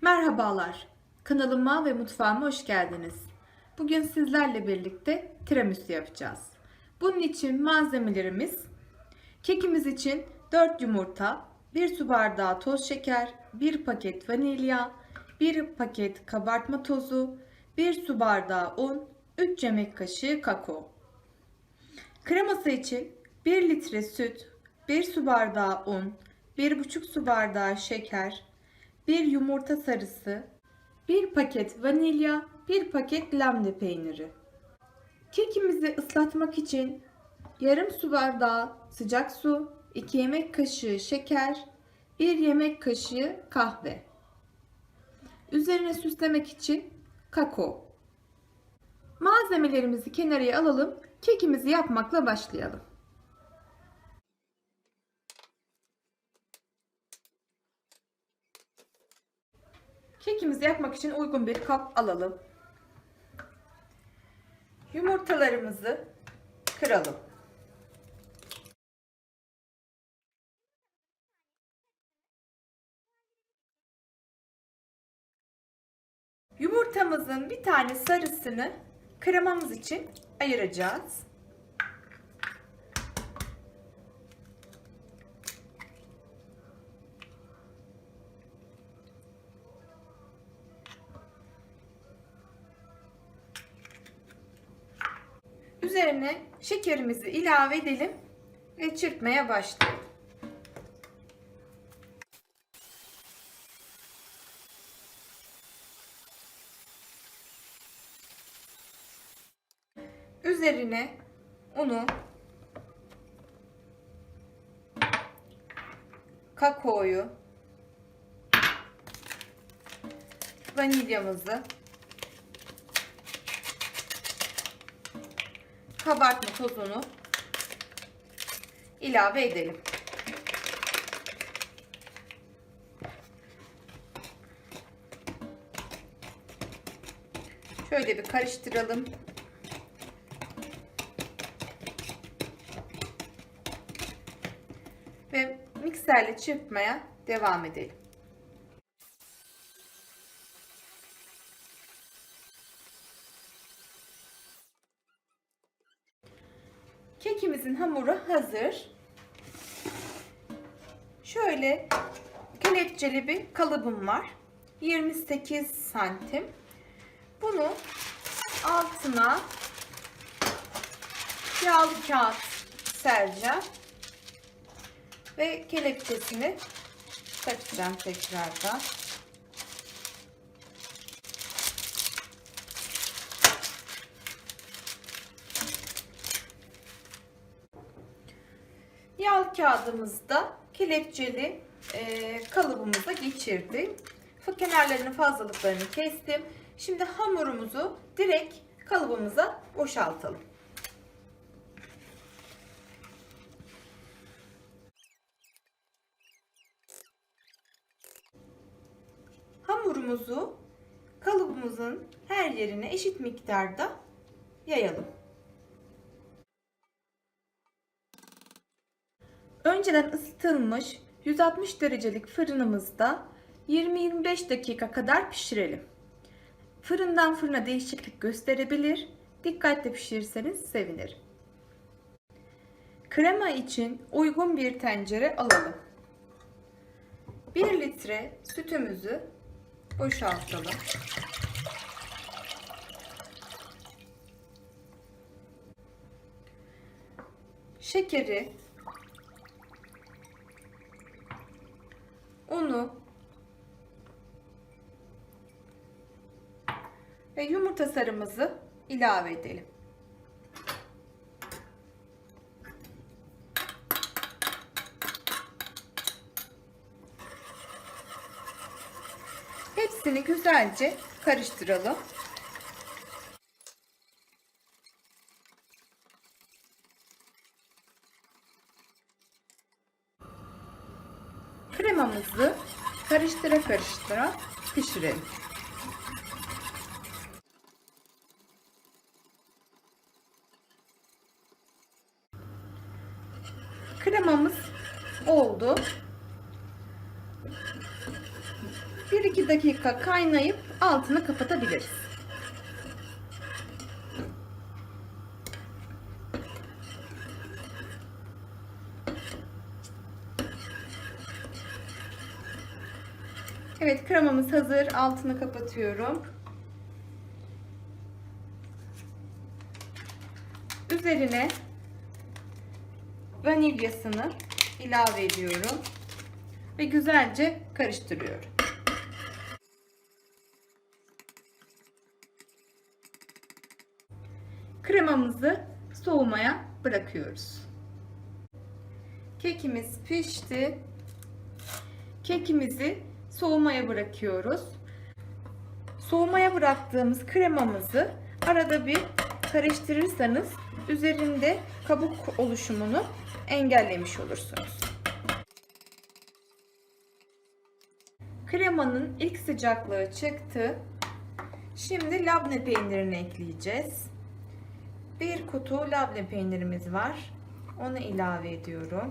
Merhabalar, kanalıma ve mutfağıma hoş geldiniz. Bugün sizlerle birlikte tiramisu yapacağız. Bunun için malzemelerimiz kekimiz için 4 yumurta, 1 su bardağı toz şeker, 1 paket vanilya, 1 paket kabartma tozu, 1 su bardağı un, 3 yemek kaşığı kakao. Kreması için 1 litre süt, 1 su bardağı un, 1,5 su bardağı şeker, 1 yumurta sarısı, 1 paket vanilya, 1 paket labne peyniri. Kekimizi ıslatmak için yarım su bardağı sıcak su, 2 yemek kaşığı şeker, 1 yemek kaşığı kahve. Üzerine süslemek için kakao. Malzemelerimizi kenarıya alalım. Kekimizi yapmakla başlayalım. Kekimizi yapmak için uygun bir kap alalım. Yumurtalarımızı kıralım. Yumurtamızın bir tane sarısını kremamız için ayıracağız. Üzerine şekerimizi ilave edelim ve çırpmaya başlayalım. Üzerine unu, kakaoyu, vanilyamızı, kabartma tozunu ilave edelim. Şöyle bir karıştıralım. Ve mikserle çırpmaya devam edelim. Hamuru hazır. Şöyle kelepçeli bir kalıbım var. 28 santim. Bunu altına yağlı kağıt sereceğim. Ve kelepçesini takacağım tekrardan. Yağlı kağıdımızda kelepçeli e, kalıbımıza geçirdim. Kenarlarının fazlalıklarını kestim. Şimdi hamurumuzu direkt kalıbımıza boşaltalım. Hamurumuzu kalıbımızın her yerine eşit miktarda yayalım. Önceden ısıtılmış 160 derecelik fırınımızda 20-25 dakika kadar pişirelim. Fırından fırına değişiklik gösterebilir. Dikkatli pişirirseniz sevinirim. Krema için uygun bir tencere alalım. 1 litre sütümüzü boşaltalım. Şekeri, yumurta sarımızı ilave edelim. Hepsini güzelce karıştıralım. Kremamızı karıştıra karıştıra pişirelim. Kremamız oldu. 1-2 dakika kaynayıp altını kapatabiliriz. Evet kremamız hazır. Altını kapatıyorum. Üzerine vanilyasını ilave ediyorum ve güzelce karıştırıyorum. Kremamızı soğumaya bırakıyoruz. Kekimiz pişti. Kekimizi soğumaya bırakıyoruz. Soğumaya bıraktığımız kremamızı arada bir karıştırırsanız üzerinde kabuk oluşumunu engellemiş olursunuz. Kremanın ilk sıcaklığı çıktı. Şimdi labne peynirini ekleyeceğiz. Bir kutu labne peynirimiz var. Onu ilave ediyorum.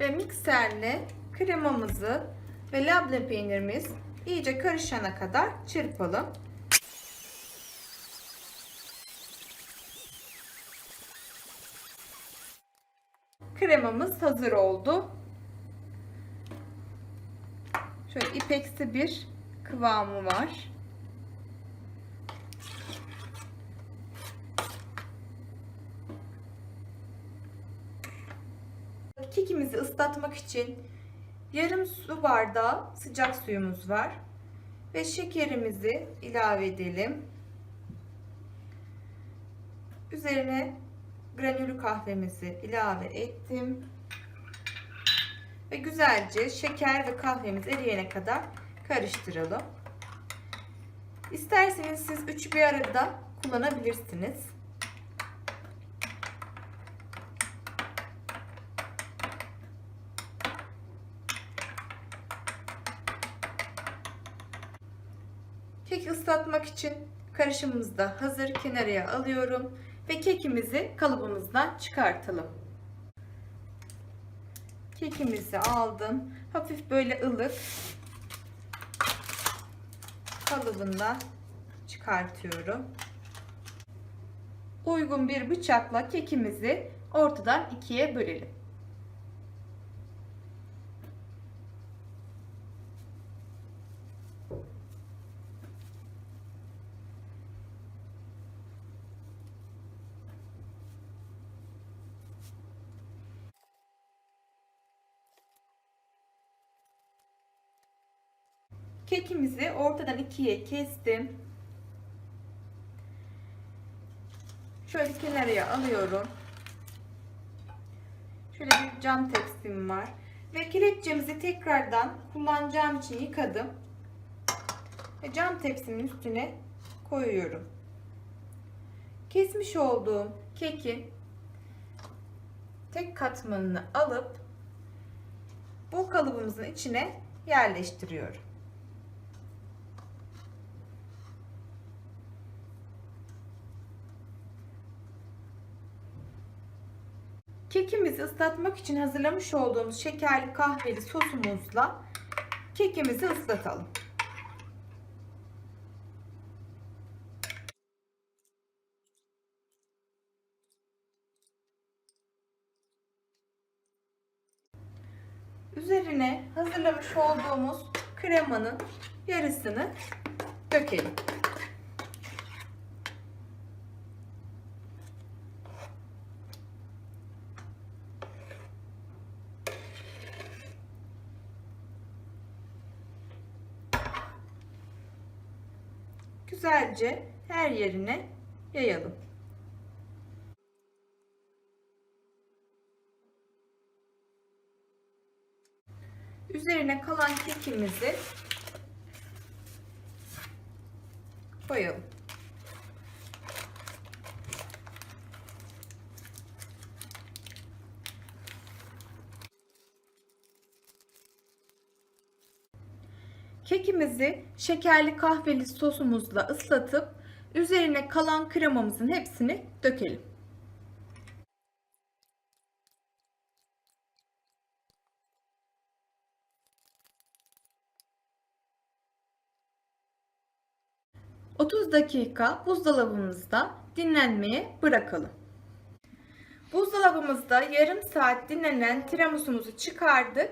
Ve mikserle kremamızı ve labne peynirimiz iyice karışana kadar çırpalım. Kremamız hazır oldu. Şöyle ipeksi bir kıvamı var. Kekimizi ıslatmak için yarım su bardağı sıcak suyumuz var. Ve şekerimizi ilave edelim. Üzerine granülü kahvemizi ilave ettim. Ve güzelce şeker ve kahvemiz eriyene kadar karıştıralım. İsterseniz siz üçü bir arada kullanabilirsiniz. Keki ıslatmak için karışımımız da hazır. Kenarıya alıyorum ve kekimizi kalıbımızdan çıkartalım. Kekimizi aldım. Hafif böyle ılık kalıbından çıkartıyorum. Uygun bir bıçakla kekimizi ortadan ikiye bölelim. Kekimizi ortadan ikiye kestim. Şöyle kenarıya alıyorum. Şöyle bir cam tepsim var. Ve kelepçemizi tekrardan kullanacağım için yıkadım. Ve cam tepsimin üstüne koyuyorum. Kesmiş olduğum keki tek katmanını alıp bu kalıbımızın içine yerleştiriyorum. Kekimizi ıslatmak için hazırlamış olduğumuz şekerli kahveli sosumuzla kekimizi ıslatalım. Üzerine hazırlamış olduğumuz kremanın yarısını dökelim. güzelce her yerine yayalım. Üzerine kalan kekimizi koyalım. Kekimizi şekerli kahveli sosumuzla ıslatıp üzerine kalan kremamızın hepsini dökelim. ...30 dakika buzdolabımızda dinlenmeye bırakalım. Buzdolabımızda yarım saat dinlenen tiramisumuzu çıkardık.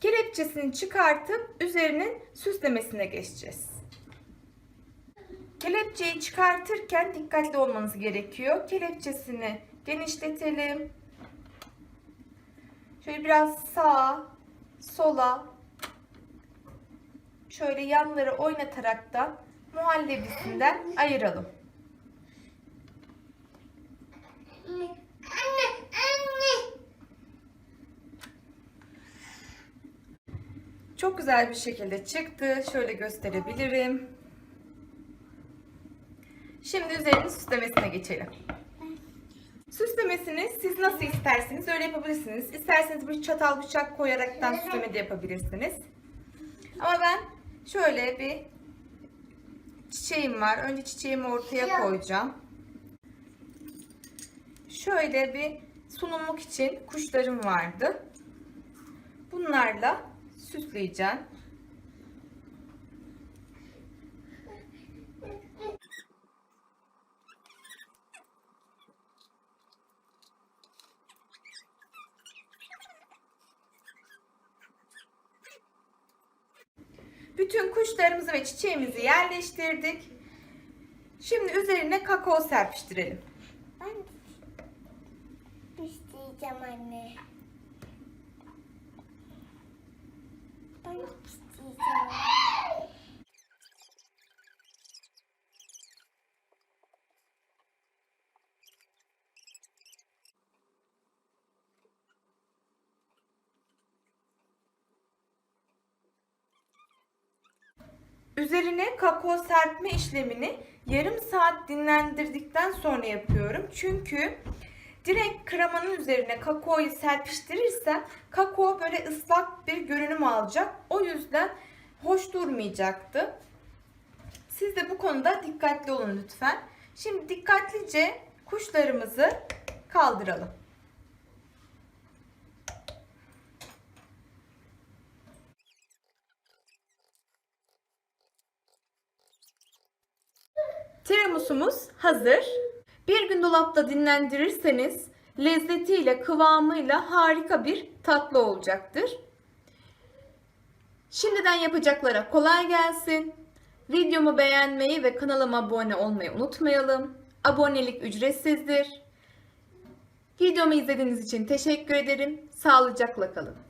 Kelepçesini çıkartıp üzerinin süslemesine geçeceğiz. Kelepçeyi çıkartırken dikkatli olmanız gerekiyor. Kelepçesini genişletelim. Şöyle biraz sağa, sola, şöyle yanları oynatarak da muhallebisinden ayıralım. Anne, anne. Çok güzel bir şekilde çıktı. Şöyle gösterebilirim. Şimdi üzerinin süslemesine geçelim. Süslemesini siz nasıl isterseniz öyle yapabilirsiniz. İsterseniz bir çatal bıçak koyaraktan süsleme de yapabilirsiniz. Ama ben şöyle bir çiçeğim var. Önce çiçeğimi ortaya koyacağım. Şöyle bir sunumluk için kuşlarım vardı. Bunlarla süsleyeceğim. Bütün kuşlarımızı ve çiçeğimizi yerleştirdik. Şimdi üzerine kakao serpiştirelim. Ben isteyeceğim anne. Ben isteyeceğim. Üzerine kakao serpme işlemini yarım saat dinlendirdikten sonra yapıyorum. Çünkü direkt kremanın üzerine kakaoyu serpiştirirsem kakao böyle ıslak bir görünüm alacak. O yüzden hoş durmayacaktı. Siz de bu konuda dikkatli olun lütfen. Şimdi dikkatlice kuşlarımızı kaldıralım. Tiramisumuz hazır. Bir gün dolapta dinlendirirseniz lezzetiyle, kıvamıyla harika bir tatlı olacaktır. Şimdiden yapacaklara kolay gelsin. Videomu beğenmeyi ve kanalıma abone olmayı unutmayalım. Abonelik ücretsizdir. Videomu izlediğiniz için teşekkür ederim. Sağlıcakla kalın.